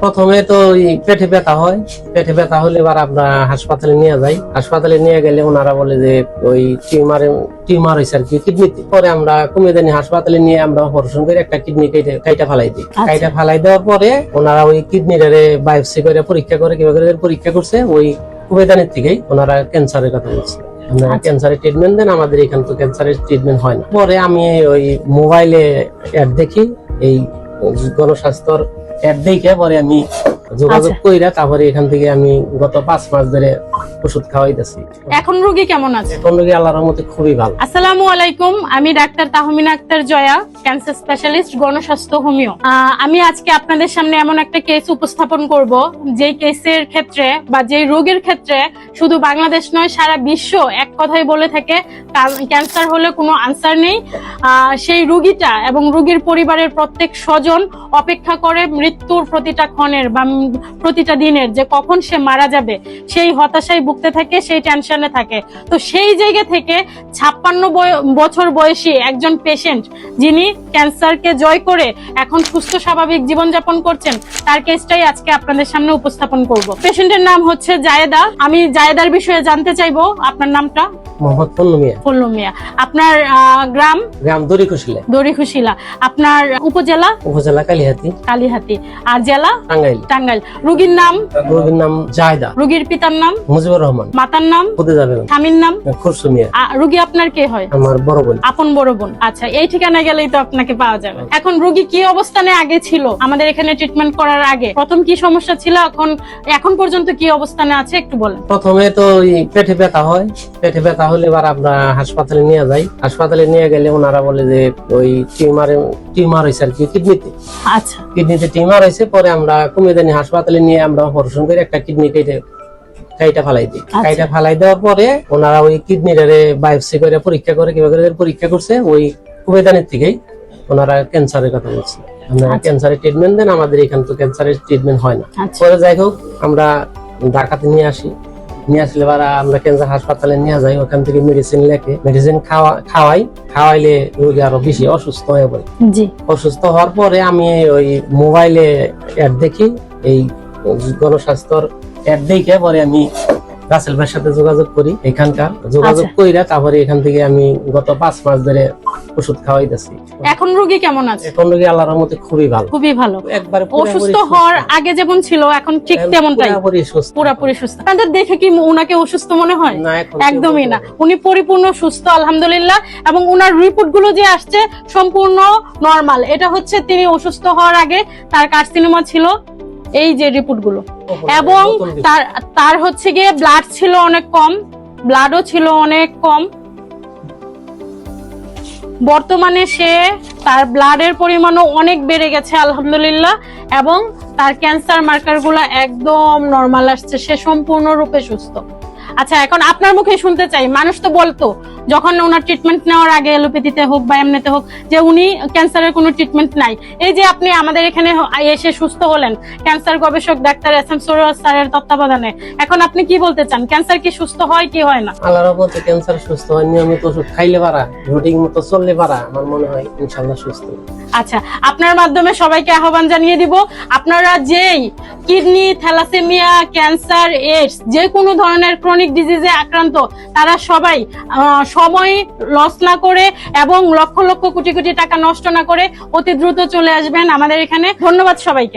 প্রথমে তো পেটে ব্যথা হয়। পেটে ব্যথা হলে এবার আমরা হাসপাতালে নিয়ে যাই। হাসপাতালে নিয়ে গেলে ওনারা বলে যে ওই টিউমার টিউমার হয়েছে আর কি কিডনিতে পরে আমরা কুমিদানি হাসপাতালে নিয়ে আমরা অপারেশন করে একটা কিডনি কেটে কাইটা ফালাই দিই। আচ্ছা। কাইটা ফালাই দেওয়ার পরে ওনারা ওই কিডনিটারে বায়োপসি করে পরীক্ষা করে কীভাবে করে পরীক্ষা করছে ওই কুমিদানির থেকেই ওনারা ক্যান্সারের কথা বলছে। আপনারা আচ্ছা। ক্যান্সারের ট্রিটমেন্ট দেন আমাদের এখান তো ক্যান্সারের ট্রিটমেন্ট হয় না। পরে আমি ওই মোবাইলে অ্যাড দেখি এই গণস্বাস্থ্যর অ্যাড দেখে পরে আমি যোগাযোগ করি কইরা তারপরে এখান থেকে আমি গত পাঁচ মাস ধরে ওষুধ খাওয়াইতেছি। এখন রোগী কেমন আছে? এখন রোগী আল্লাহর রহমতে খুবই ভালো। আসসালামু আলাইকুম আমি doctor Tahmina Akhter Joya cancer specialist Gonoshasthaya homeo. আমি আজকে আপনাদের সামনে এমন একটা কেস উপস্থাপন করব যে কেসের ক্ষেত্রে বা যে রোগের ক্ষেত্রে শুধু বাংলাদেশ নয় সারা বিশ্ব এক কথাই বলে থাকে ক্যান্সার হলে কোনো আনসার নেই। সেই রুগীটা এবং রুগীর পরিবারের প্রত্যেক স্বজন অপেক্ষা করে মৃত্যুর প্রতিটা ক্ষণের বা প্রতিটা দিনের যে কখন সে মারা যাবে সেই হতাশায় ভুগতে থাকে সেই টেনশনে থাকে। তো সেই জায়গা থেকে ছাপ্পান্ন বছর বয়সী একজন পেশেন্ট যিনি ক্যান্সারকে জয় করে এখন সুস্থ স্বাভাবিক জীবনযাপন করছেন তার কেসটাই আজকে আপনাদের সামনে উপস্থাপন করব। পেশেন্টের নাম হচ্ছে জায়েদা। আমি জায়েদার বিষয়ে জানতে চাইব। আপনার নামটা? মোহাম্মদ আপনার গ্রাম? গ্রাম দরিকুশিলে দড়িখুশিলা। আপনার উপজেলা? উপজেলা কালিহাতি। কালীহাতি। আর জেলা? টাঙ্গাইল। টাঙ্গাইল। রোগীর নাম? রোগীর নাম জায়দা। রোগীর পিতার নাম? মুজিবুর রহমান। মাতার নাম? খুদে যাবে স্বামীর নাম? খুরসু মিয়া। আ- রোগী আপনার কে হয়? আমার বড় বোন। আপন বড় বোন। আচ্ছা এই ঠিকানা গেলেই তো আপনাকে পাওয়া যাবে। এখন রোগী কি অবস্থানে আগে ছিল? আমাদের এখানে ট্রিটমেন্ট করার আগে। প্রথম কি সমস্যা ছিল? এখন এখন পর্যন্ত কি অবস্থানে আছে? একটু বলেন। প্রথমে তো পেটে ব্যথা হয়। পেটে ব্যথা হলে এবার আমরা হাসপাতালে নিয়ে যাই। হাসপাতালে নিয়ে গেলে ওনারা বলে যে ওই টিউমার টিউমার হয়েছে আর কি কিডনিতে। আচ্ছা। কিডনিতে টিউমার হয়েছে পরে আমরা কুমিদানি হাসপাতালে নিয়ে আমরা অপারেশন করে একটা কিডনি কেটে কাইটা ফালাই দিই। আচ্ছা। কাইটা ফালাই দেওয়ার পরে ওনারা ওই কিডনিটারে বায়োপসি করে পরীক্ষা করে কীভাবে করে পরীক্ষা করছে ওই কুমিদানির থেকেই ওনারা ক্যান্সারের কথা বলছে। আপনারা আচ্ছা। ক্যান্সারের ট্রিটমেন্ট দেন আমাদের এখান তো ক্যান্সারের ট্রিটমেন্ট হয় না। আচ্ছা। পরে যাই হোক আমরা ঢাকাতে নিয়ে আসি। নিয়ে আসলে আমরা ক্যান্সার হাসপাতালে নিয়ে যাই ওখান থেকে মেডিসিন লেখে। মেডিসিন খাওয়া খাওয়াই। খাওয়াইলে রোগী আরও বেশি অসুস্থ হয়ে পড়ে। অসুস্থ হওয়ার পরে আমি ওই মোবাইলে অ্যাড দেখি এই গণস্বাস্থ্যর অ্যাড দেখে পরে আমি রাসেল ভাইয়ের সাথে যোগাযোগ করি এখানকার। যোগাযোগ আচ্ছা। কইরা তারপরে এখান থেকে আমি গত পাঁচ মাস ধরে ওষুধ খাওয়াইতেছি। এখন রোগী কেমন আছে? এখন রোগী আল্লাহর রহমতে খুবই ভালো। খুবই ভালো। একবার অসুস্থ হওয়ার আগে যেমন ছিল এখন ঠিক তেমনটাই। পুরোপুরি সুস্থ। পুরাপুরি সুস্থ। আপনাদের দেখে কি উনাকে অসুস্থ মনে হয়? না একদমই না। উনি পরিপূর্ণ সুস্থ আলহামদুলিল্লাহ। এবং উনার রিপোর্টগুলো যে আসছে সম্পূর্ণ নরমাল এটা হচ্ছে তিনি অসুস্থ হওয়ার আগে তার কার্সিনোমা ছিল। এই যে রিপোর্টগুলো। এবং তার তার হচ্ছে গিয়ে ব্লাড ছিল অনেক কম ব্লাডও ছিল অনেক কম। বর্তমানে সে তার ব্লাডের পরিমাণও অনেক বেড়ে গেছে আলহামদুলিল্লাহ। এবং তার ক্যান্সার মার্কারগুলো একদম নর্মাল আসছে সে সম্পূর্ণরূপে সুস্থ। আচ্ছা এখন আপনার মুখে শুনতে চাই। মানুষ তো বলতো যখন ওনার ট্রিটমেন্ট নেওয়ার আগে এলোপ্যাথিতে হোক বা এমনিতে হোক যে উনি ক্যান্সারের কোনো ট্রিটমেন্ট নাই। এই যে আপনি আমাদের এখানে এসে সুস্থ হলেন ক্যান্সার গবেষক ডাক্তার এস এম সৌরভ স্যারের তত্ত্বাবধানে। এখন আপনি কি বলতে চান? ক্যান্সার কি সুস্থ হয় কি হয় না? আল্লাহর রহমতে ক্যান্সার সুস্থ হয় নিয়মিত ওষুধ খাইলে পারা রুটিন মতো চললে পারা আমার মনে হয় ইনশাল্লাহ সুস্থ। আচ্ছা আপনার মাধ্যমে সবাইকে আহ্বান জানিয়ে দিব আপনারা যেই কিডনি, থ্যালাসেমিয়া, ক্যান্সার এইডস যে কোনো ধরনের ক্রনিক ডিজিজে আক্রান্ত, তারা সবাই সময় লস না করে এবং লক্ষ লক্ষ কোটি কোটি টাকা নষ্ট না করে অতি দ্রুত চলে আসবেন আমাদের এখানে। ধন্যবাদ সবাইকে।